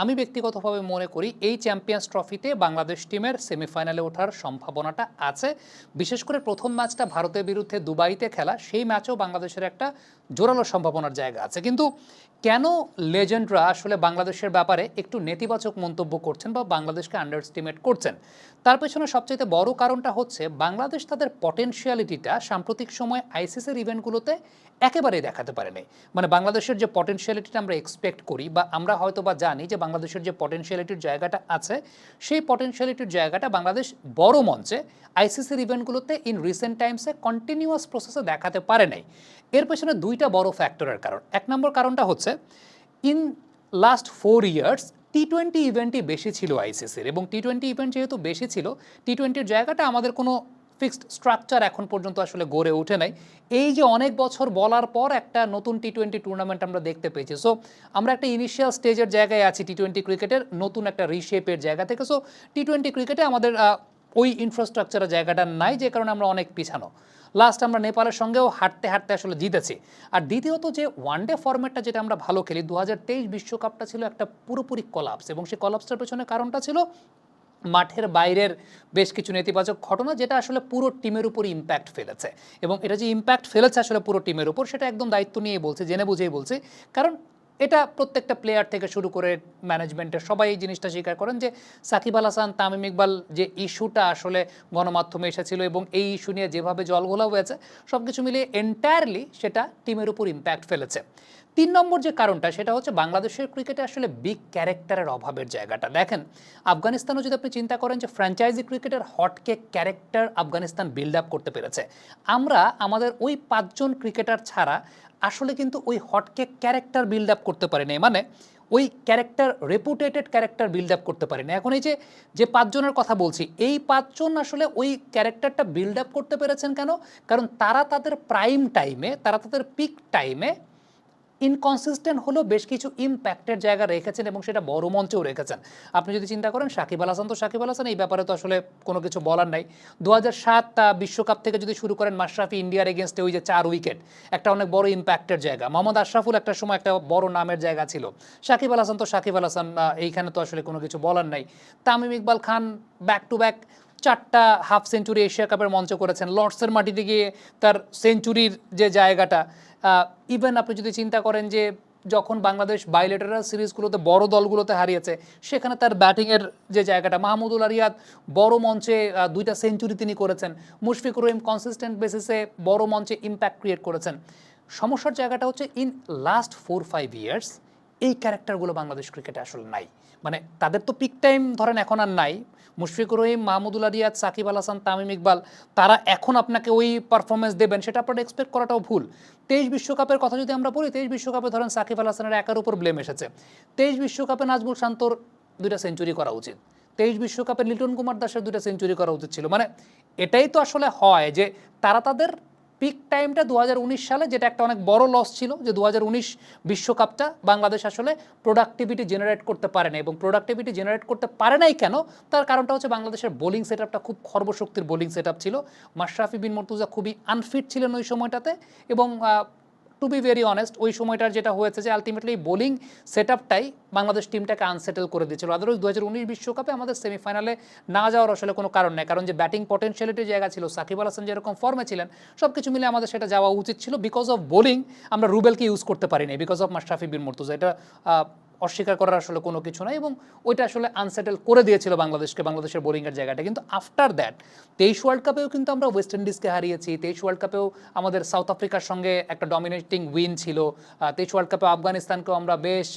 আমি ব্যক্তিগতভাবে মনে করি এই চ্যাম্পিয়ন্স ট্রফিতে বাংলাদেশ টিমের সেমিফাইনালে ওঠার সম্ভাবনাটা আছে। বিশেষ করে প্রথম ম্যাচটা ভারতের বিরুদ্ধে দুবাইতে খেলা, সেই ম্যাচেও বাংলাদেশের একটা জোরালো সম্ভাবনার জায়গা আছে। কিন্তু কেন লেজেন্ডরা আসলে বাংলাদেশের ব্যাপারে একটু নেতিবাচক মন্তব্য করছেন বা বাংলাদেশকে আন্ডার এস্টিমেট করছেন? তার পেছনে সবচেয়ে বড় কারণটা হচ্ছে বাংলাদেশ তাদের পটেনশিয়ালিটিটা সাম্প্রতিক সময়ে আইসিসির ইভেন্টগুলোতে একেবারেই দেখাতে পারেনি। মানে বাংলাদেশের যে পটেনশিয়ালিটিটা আমরা এক্সপেক্ট করি বা আমরা হয়তো বা জানি যে বাংলাদেশের যে পটেনশিয়ালিটির জায়গাটা আছে, সেই পটেনশিয়ালিটির জায়গাটা বাংলাদেশ বড় মঞ্চে আইসিসির ইভেন্টগুলোতে ইন রিসেন্ট টাইমসে কন্টিনিউয়াস প্রসেসে দেখাতে পারে নাই। এর পেছনে দুইটা বড় ফ্যাক্টরের কারণ। এক নম্বর কারণটা হচ্ছে in last four years T twenty ইভেন্টই বেশি ছিল আইসিসির এবং টি টোয়েন্টি ইভেন্ট যেহেতু বেশি ছিল টি টোয়েন্টির জায়গাটা আমাদের কোনো ফিক্সড স্ট্রাকচার এখন পর্যন্ত আসলে গড়ে ওঠে নাই। এই যে অনেক বছর বলার পর একটা নতুন টি টোয়েন্টি টুর্নামেন্ট আমরা দেখতে পেয়েছি। সো আমরা একটা ইনিশিয়াল স্টেজের জায়গায় আছি টি টোয়েন্টি ক্রিকেটের নতুন একটা রিশেপের জায়গা থেকে। সো টি টোয়েন্টি ক্রিকেটে আমাদের ওই ইনফ্রাস্ট্রাকচারের জায়গাটা নাই, যে কারণে আমরা অনেক পিছানো। লাস্ট আমরা নেপালের সঙ্গেও হাঁটতে হাঁটতে আসলে জিতেছি। আর দ্বিতীয়ত যে ওয়ানডে ফরম্যাটটা যেটা আমরা ভালো খেলি দু বিশ্বকাপটা ছিল একটা পুরোপুরি কলাপস এবং সেই কলাপসটার পেছনে কারণটা ছিল মাঠের বাইরের বেশ কিছু নেতিবাচক ঘটনা যেটা আসলে পুরো টিমের উপর ইম্প্যাক্ট ফেলেছে। এবং এটা যে ইম্প্যাক্ট ফেলেছে আসলে পুরো টিমের উপর, সেটা একদম দায়িত্ব নিয়ে বলছে, জেনে বুঝেই বলছে। কারণ এটা প্রত্যেকটা প্লেয়ার থেকে শুরু করে ম্যানেজমেন্টের সবাই এই জিনিসটা স্বীকার করেন যে সাকিব আল হাসান, তামিম ইকবাল যে ইস্যুটা আসলে গণমাধ্যমে এসেছিল এবং এই ইস্যু নিয়ে যেভাবে জল জলঘোলা হয়েছে সব কিছু মিলিয়ে এন্টায়ারলি সেটা টিমের উপর ইম্প্যাক্ট ফেলেছে। তিন নম্বর যে কারণটা, সেটা হচ্ছে বাংলাদেশের ক্রিকেটে আসলে বিগ ক্যারেক্টারের অভাবের জায়গাটা। দেখেন, আফগানিস্তানও যদি আপনি চিন্তা করেন যে ফ্র্যাঞ্চাইজি ক্রিকেটের হটকে ক্যারেক্টার আফগানিস্তান বিল্ড আপ করতে পেরেছে, আমরা আমাদের ওই পাঁচজন ক্রিকেটার ছাড়া আসলে কিন্তু ওই হটকে ক্যারেক্টার বিল্ড আপ করতে পারিনি। মানে ওই character reputed character build up করতে পারি না এখন এই যে যে পাঁচজনের কথা বলছি, এই পাঁচজন আসলে ওই ক্যারেক্টারটা বিল্ড আপ করতে পেরেছেন কেন? কারণ তারা তাদের প্রাইম টাইমে তারা তাদের পিক টাইমে ইনকনসিস্টেন্ট হলেও বেশ কিছু ইম্প্যাক্টের জায়গা রেখেছেন এবং সেটা বড় মঞ্চেও রেখেছেন। আপনি যদি চিন্তা করেন, সাকিব আল হাসান তো সাকিব আল হাসান, এই ব্যাপারে তো আসলে কোনো কিছু বলার নাই। দু হাজার বিশ্বকাপ থেকে যদি শুরু করেন, মাশরাফি ইন্ডিয়ার এগেনস্টে ওই যে চার উইকেট একটা অনেক বড় ইম্প্যাক্টের জায়গা। মোহাম্মদ আশরাফুল একটা সময় একটা বড় নামের জায়গা ছিল। সাকিব আল হাসান তো সাকিব আল হাসান এইখানে তো আসলে কোনো কিছু বলার নাই। Tamim Iqbal Khan back to back চারটা হাফ সেঞ্চুরি এশিয়া কাপের মঞ্চ করেছেন। লর্ডসের মাটিতে গিয়ে তার সেঞ্চুরির যে জায়গাটা ইভেন আপনি যদি চিন্তা করেন যে যখন বাংলাদেশ বাইলেটারাল সিরিজগুলোতে বড় দলগুলোতে হারিয়েছে, সেখানে তার ব্যাটিংয়ের যে জায়গাটা, মাহমুদুল আরিয়াদ বড় মঞ্চে দুইটা সেঞ্চুরি তিনি করেছেন। মুশফিকুর রহিম কনসিস্টেন্ট বেসিসে বড় মঞ্চে ইম্প্যাক্ট ক্রিয়েট করেছেন। সমস্যার জায়গাটা হচ্ছে in last four five years এই ক্যারেক্টারগুলো বাংলাদেশ ক্রিকেটে আসলে নাই। মানে তাদের তো পিক টাইম ধরেন এখন আর নাই। মুশফিকুর রহিম, মাহমুদুল আরিয়াদ সাকিব আল হাসান, তামিম ইকবাল, তারা এখন আপনাকে ওই পারফরমেন্স দেবেন, সেটা আপনার এক্সপেক্ট করাটাও ভুল। তেইশ বিশ্বকাপের কথা যদি আমরা বলি, তেইশ বিশ্বকাপে ধরেন সাকিব আল হাসানের একার উপর ব্লেম এসেছে। তেইশ বিশ্বকাপে নাজমুল শান্তর দুইটা সেঞ্চুরি করা উচিত। তেইশ বিশ্বকাপে লিটন কুমার দাসের দুইটা সেঞ্চুরি করা উচিত ছিল। মানে এটাই তো আসলে হয় যে তারা তাদের পিক টাইমটা দু হাজার উনিশ সালে, যেটা একটা অনেক বড় লস ছিল, যে দু বিশ্বকাপটা বাংলাদেশ আসলে প্রোডাক্টিভিটি জেনারেট করতে পারে না এবং প্রোডাক্টিভিটি জেনারেট করতে পারে নাই কেন? তার কারণটা হচ্ছে বাংলাদেশের বোলিং সেট খুব খর্বশক্তির বোলিং সেটআপ ছিল। মাশরাফি বিন মর্তুজা খুবই আনফিট ছিলেন ওই সময়টাতে এবং টু বি ভেরি অনেস্ট ওই সময়টার যেটা হয়েছে যে আলটিমেটলি বোলিং সেট আপটাই বাংলাদেশ টিমটাকে আনসেটেল করে দিয়েছিল। আদারওয়াইজ দু হাজার উনিশ বিশ্বকাপে আমাদের সেমিফাইনালে না যাওয়ার আসলে কোনো কারণ নেই। কারণ যে ব্যাটিং পটেন্সিয়ালিটির জায়গা ছিল, সাকিব আল হাসান যেরকম ফর্মে ছিলেন সব কিছু মিলে আমাদের সেটা যাওয়া উচিত ছিল। বিকজ অফ বোলিং আমরা রুবেলকে ইউজ করতে পারিনি। বিকজ অফ মাশরাফি বিন মুর্তুজা এটা অস্বীকার করার আসলে কোনো কিছু নাই এবং ওইটা আসলে আনসেটেল করে দিয়েছিল বাংলাদেশকে বাংলাদেশের বোলিংয়ের জায়গাটা। কিন্তু আফটার দ্যাট তেইশ ওয়ার্ল্ড কাপেও কিন্তু আমরা ওয়েস্ট ইন্ডিজকে হারিয়েছি তেইশ ওয়ার্ল্ড কাপেও আমাদের সাউথ আফ্রিকার সঙ্গে একটা ডমিনেটিং উইন ছিল তেইশ ওয়ার্ল্ড কাপে আফগানিস্তানকেও আমরা বেশ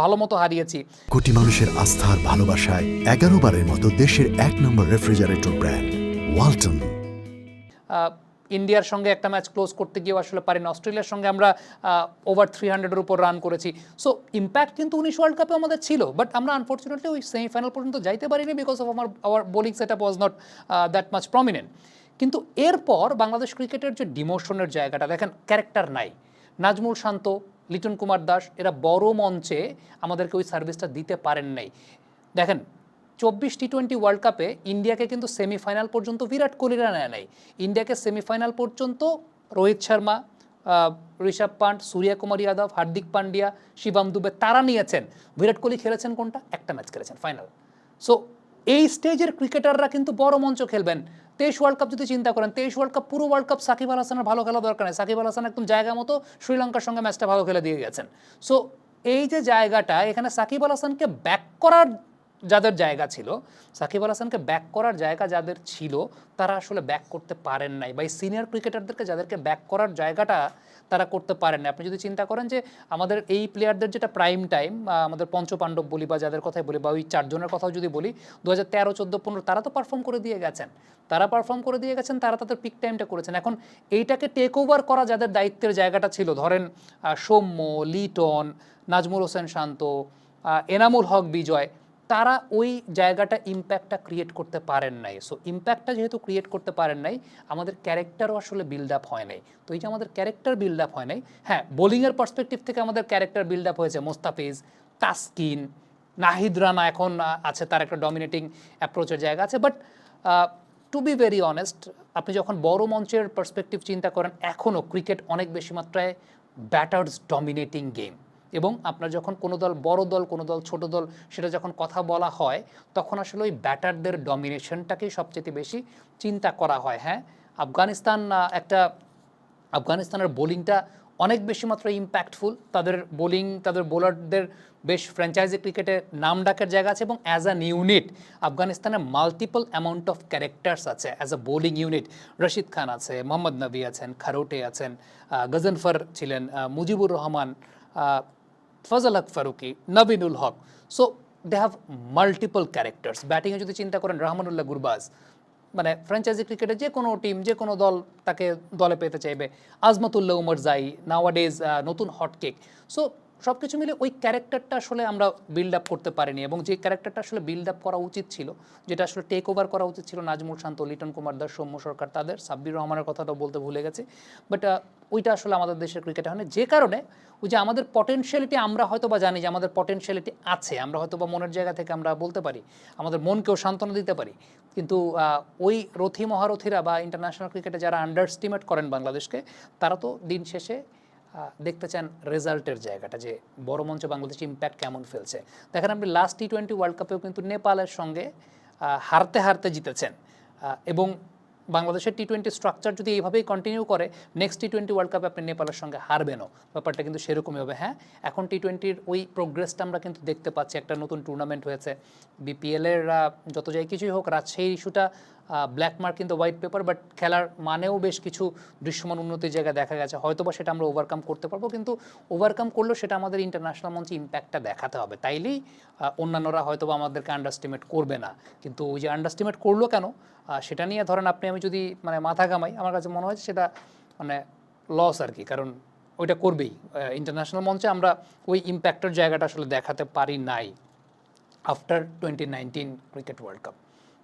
ভালো মতো হারিয়েছি। কোটি মানুষের আস্থার ভালোবাসায় এগারো বারের মতো দেশের এক নম্বর রেফ্রিজারেটর ব্র্যান্ড ওয়ালটন ইন্ডিয়ার সঙ্গে একটা ম্যাচ ক্লোজ করতে গিয়েও আসলে পারেন। অস্ট্রেলিয়ার সঙ্গে আমরা ওভার থ্রি হান্ড্রেডের উপর রান করেছি। সো ইম্প্যাক্ট কিন্তু উনিশ ওয়ার্ল্ড কাপে আমাদের ছিল বাট আমরা আনফর্চুনেটলি ওই সেমিফাইনাল পর্যন্ত যাইতে পারিনি বিকজ অফ আমার our bowling set up was not that much prominent কিন্তু এরপর বাংলাদেশ ক্রিকেটের যে ডিমোশনের জায়গাটা, দেখেন ক্যারেক্টার নাই। নাজমুল শান্ত, লিটন কুমার দাস, এরা বড় মঞ্চে আমাদেরকে ওই সার্ভিসটা দিতে পারেন নাই। দেখেন চব্বিশ টি টোয়েন্টি ওয়ার্ল্ড কাপে ইন্ডিয়াকে কিন্তু সেমিফাইনাল পর্যন্ত বিরাট কোহলিরা নেয় নাই। ইন্ডিয়াকে সেমিফাইনাল পর্যন্ত রোহিত শর্মা ঋষভ পান্ট, সূর্যকুমার যাদব, হার্দিক পান্ডিয়া, শিবাম দুবে তারা নিয়েছেন। বিরাট কোহলি খেলেছেন কোনটা? একটা ম্যাচ খেলেছেন ফাইনাল সো এই স্টেজের ক্রিকেটাররা কিন্তু বড় মঞ্চ খেলবেন। তেইশ ওয়ার্ল্ড কাপ যদি চিন্তা করেন, তেইশ ওয়ার্ল্ড কাপ পুরো ওয়ার্ল্ড কাপ সাকিব আল হাসানের ভালো খেলা দরকার নেই। সাকিব আল হাসান একদম জায়গা মতো শ্রীলঙ্কার সঙ্গে ম্যাচটা ভালো খেলে দিয়ে গেছেন। সো এই যে জায়গাটা, এখানে সাকিব আল হাসানকে ব্যাক করার যাদের জায়গা ছিল, সাকিব আল হাসানকে ব্যাক করার জায়গা যাদের ছিল, তারা আসলে ব্যাক করতে পারেন নাই বা সিনিয়র ক্রিকেটারদেরকে যাদেরকে ব্যাক করার জায়গাটা তারা করতে পারেন না আপনি যদি চিন্তা করেন যে আমাদের এই প্লেয়ারদের যেটা প্রাইম টাইম আমাদের পঞ্চপাণ্ডব বলি বা যাদের কথাই বলি বা ওই চারজনের কথাও যদি বলি দু হাজার তেরো, চোদ্দ, পনেরো, তারা তো পারফর্ম করে দিয়ে গেছেন। তারা পারফর্ম করে দিয়ে গেছেন, তারা তাদের পিক টাইমটা করেছেন। এখন এইটাকে টেক ওভার করা যাদের দায়িত্বের জায়গাটা ছিল, ধরেন সৌম্য, লিটন, নাজমুল হোসেন শান্ত এনামুল হক বিজয় তারা ওই জায়গাটা ইম্প্যাক্টটা ক্রিয়েট করতে পারেন নাই। সো ইম্প্যাক্টটা যেহেতু ক্রিয়েট করতে পারেন নাই, আমাদের ক্যারেক্টারও আসলে বিল্ড আপ হয় নাই। তো এই যে আমাদের ক্যারেক্টার বিল্ড আপ হয় নাই হ্যাঁ বোলিংয়ের পার্সপেক্টিভ থেকে আমাদের ক্যারেক্টার বিল্ড আপ হয়েছে মোস্তাফিজ, তাসকিন, নাহিদ রানা এখন আছে, তার একটা ডমিনেটিং অ্যাপ্রোচের জায়গা আছে। But to be very honest আপনি যখন বড় মঞ্চের পার্সপেক্টিভ চিন্তা করেন এখনও ক্রিকেট অনেক বেশি মাত্রায় ব্যাটার্স ডমিনেটিং গেম এবং আপনার যখন কোনো দল বড় দল, কোনো দল ছোট দল, সেটা যখন কথা বলা হয়, তখন আসলে ওই ব্যাটারদের ডমিনেশনটাকেই সবচেয়ে বেশি চিন্তা করা হয় হ্যাঁ? আফগানিস্তান একটা আফগানিস্তানের বোলিংটা অনেক বেশি মাত্রায় ইম্প্যাক্টফুল তাদের বোলিং, তাদের বোলারদের বেশ ফ্র্যাঞ্চাইজি ক্রিকেটে নাম ডাকের জায়গা আছে এবং অ্যাজ অ্যান ইউনিট আফগানিস্তানে মাল্টিপল অ্যামাউন্ট অফ ক্যারেক্টার্স আছে। As a bowling unit Rashid Khan আছে, মোহাম্মদ নবী আছেন, খারোটে আছেন গজনফর ছিলেন Mujibur Rahman Fazal Haq Farooqi Naveenul Haq so they have multiple characters ব্যাটিংয়ে যদি চিন্তা করেন রহমানুল্লাহ গুরবাজ মানে ফ্র্যাঞ্চাইজি ক্রিকেটে যে কোনো টিম যে কোনো দল তাকে দলে পেতে চাইবে। আজমতুল্লাহ উমর জাই নাওয়াডেজ নতুন হটকেক সো সব কিছু মিলে ওই ক্যারেক্টারটা আসলে আমরা বিল্ড আপ করতে পারিনি এবং যে ক্যারেক্টারটা আসলে বিল্ড আপ করা উচিত ছিল, যেটা আসলে টেক ওভার করা উচিত ছিল নাজমুল শান্ত, লিটন কুমার দাস, সৌম্য সরকার, তাদের, সাব্বির রহমানের কথাটাও বলতে ভুলে গেছে। বাট ওইটা আসলে আমাদের দেশের ক্রিকেটে হয় না যে কারণে ওই যে আমাদের পটেনশিয়ালিটি আমরা হয়তো বা জানি যে আমাদের পটেনশিয়ালিটি আছে, আমরা হয়তো বা মনের জায়গা থেকে আমরা বলতে পারি, আমাদের মনকেও সান্ত্বনা দিতে পারি। কিন্তু ওই রথী মহারথীরা বা ইন্টারন্যাশনাল ক্রিকেটে যারা আন্ডারস্টিমেট করেন বাংলাদেশকে, তারা তো দিন শেষে দেখতে চান রেজাল্টের জায়গাটা, যে বড় মঞ্চে বাংলাদেশ ইম্প্যাক্ট কেমন ফেলছে। দেখেন আপনি লাস্ট টি টোয়েন্টি ওয়ার্ল্ড কাপেও কিন্তু নেপালের সঙ্গে হারতে হারতে জিতেছেন। এবং বাংলাদেশের টি টোয়েন্টি স্ট্রাকচার যদি এইভাবেই কন্টিনিউ করে নেক্সট টি টোয়েন্টি ওয়ার্ল্ড কাপে আপনি নেপালের সঙ্গে হারবেনও। ব্যাপারটা কিন্তু সেরকমই হবে হ্যাঁ? এখন টি টোয়েন্টির ওই প্রোগ্রেসটা আমরা কিন্তু দেখতে পাচ্ছি, একটা নতুন টুর্নামেন্ট হয়েছে। বিপিএলের যত যাই কিছুই হোক রাজশাহী ইস্যুটা ব্ল্যাক মার্ক কিন্তু হোয়াইট পেপার বাট খেলার মানেও বেশ কিছু দৃশ্যমান উন্নতির জায়গা দেখা গেছে। হয়তো বা সেটা আমরা ওভারকাম করতে পারব, কিন্তু ওভারকাম করলেও সেটা আমাদের ইন্টারন্যাশনাল মঞ্চে ইম্প্যাক্টটা দেখাতে হবে। তাইলেই অন্যান্যরা হয়তো বা আমাদেরকে আন্ডারস্টিমেট করবে না। কিন্তু ওই যে আন্ডারস্টিমেট করল কেন? সেটা নিয়ে ধরেন আপনি, আমি যদি মানে মাথা ঘামাই, আমার কাছে মনে হয় সেটা মানে লস আর কি, কারণ ওইটা করবেই। ইন্টারন্যাশনাল মঞ্চে আমরা ওই ইম্প্যাক্টের জায়গাটা আসলে দেখাতে পারি নাই। After twenty nineteen cricket world cup